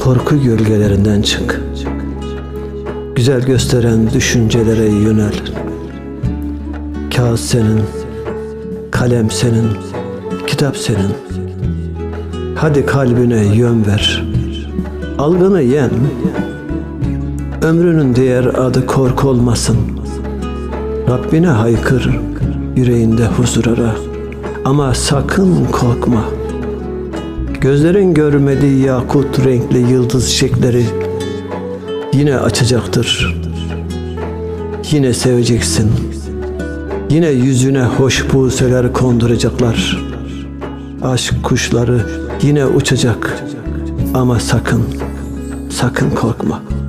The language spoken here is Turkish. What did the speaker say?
korku gölgelerinden çık. Güzel gösteren düşüncelere yönel. Kağıt senin, kalem senin, kitap senin. Hadi kalbine yön ver. Algını yen. Ömrünün diğer adı korku olmasın. Rabbine haykır, yüreğinde huzur ara. Ama sakın korkma. Gözlerin görmediği yakut renkli yıldız çiçekleri yine açacaktır. Yine seveceksin. Yine yüzüne hoş buseler konduracaklar. Aşk kuşları yine uçacak. Ama sakın, sakın korkma.''